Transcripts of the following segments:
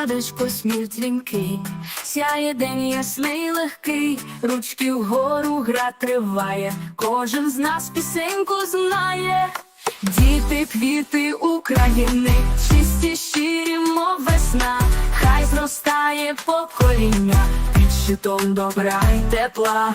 рядочку сміх дзвінкий, сяє день ясний легкий, ручки вгору гра триває, кожен з нас пісеньку знає. Діти, квіти України, чисті щирі, мов весна, хай зростає покоління. Під щитом добра й тепла.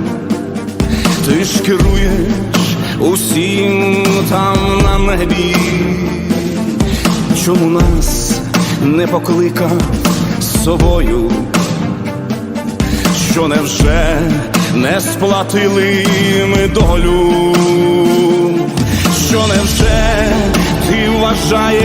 Ти ж керуєш усім там на небі, чому нас не поклика з собою, що невже не сплатили ми долю, що невже ти вважаєш?